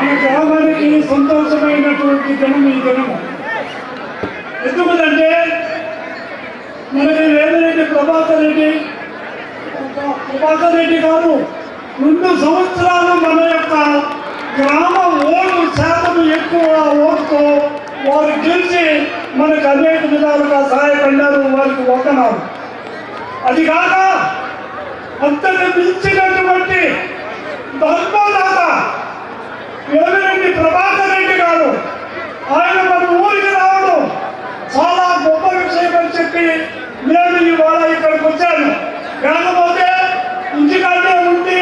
మన గ్రామానికి సంతోషమైనటువంటి దినం ఈ దినము ఎందుకంటే మనకి వేమిరెడ్డి ప్రభాకర్ రెడ్డి ప్రభాకర్ రెడ్డి గారు రెండు సంవత్సరాలు మన యొక్క గ్రామ ఓటు శాతం ఎక్కువ ఓటుతో వారు గెలిచి మనకు అనేక విధాలుగా సహాయపడ్డారు వారికి ఒకనాడు అది కాక అంతటి మించినటువంటి ధర్మదాత వేమిరెడ్డి ప్రభాకర్ రెడ్డి గారు ఆయన మన ఊరికి రావడం చాలా గొప్ప విషయం అని చెప్పి నేను ఇవాళ ఇక్కడికి వచ్చాను కాకపోతే ఇంటికాడే ఉండి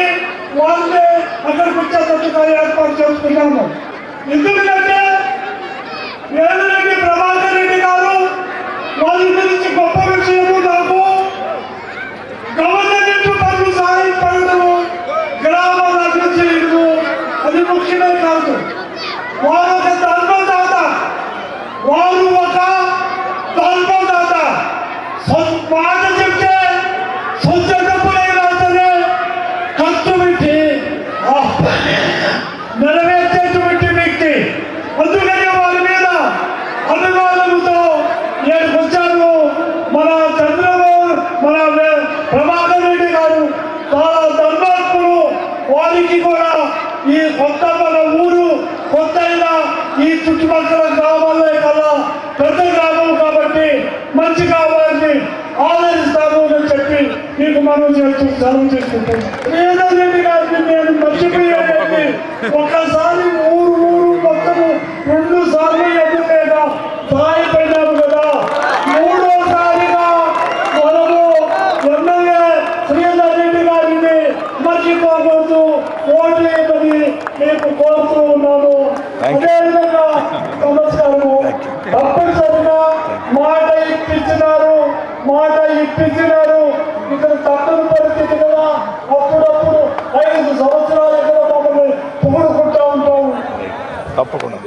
వాళ్ళే అక్కడికి వచ్చేటట్టుగా ఏర్పాటు చేసుకున్నాము ఎందుకంటే వేమిరెడ్డి ప్రభాకర్ రెడ్డి గారు వాళ్ళ గురించి గొప్ప విషయము నాకు గవర్నమెంట్ పనులు సహాయపడము గ్రామాల అభివృద్ధి చేయడము అది ముఖ్యమే కాదు. వారు ఒక ధర్మదాత వారు ఒక ధర్మదాత సొ- వారికి కూడా ఈ కొత్త మన ఊరు కొత్త ఈ చుట్టుపక్కల గ్రామాల్లో కల్లా పెద్ద గ్రామం కాబట్టి మంచిగా వారిని ఆదరిస్తాము అని చెప్పి మీకు మనం చేస్తూ సెలవు చేసుకుంటాం. శ్రీధర్ గారిని నేను మర్చిపోయేది ఒక్కసారి మర్చిపోకూడదు. ఓటు వేయమని మీకు కోరుతూ ఉన్నాను అదేవిధంగా నమస్కారము తప్పనిసరిగా మాట ఇప్పించినారు. మాట ఇప్పించినారు. ఇక్కడ తప్పని పరిస్థితి కదా. అప్పుడప్పుడు ఐదు సంవత్సరాల దగ్గర మమ్మల్ని ఉంటాము. తప్పకుండా.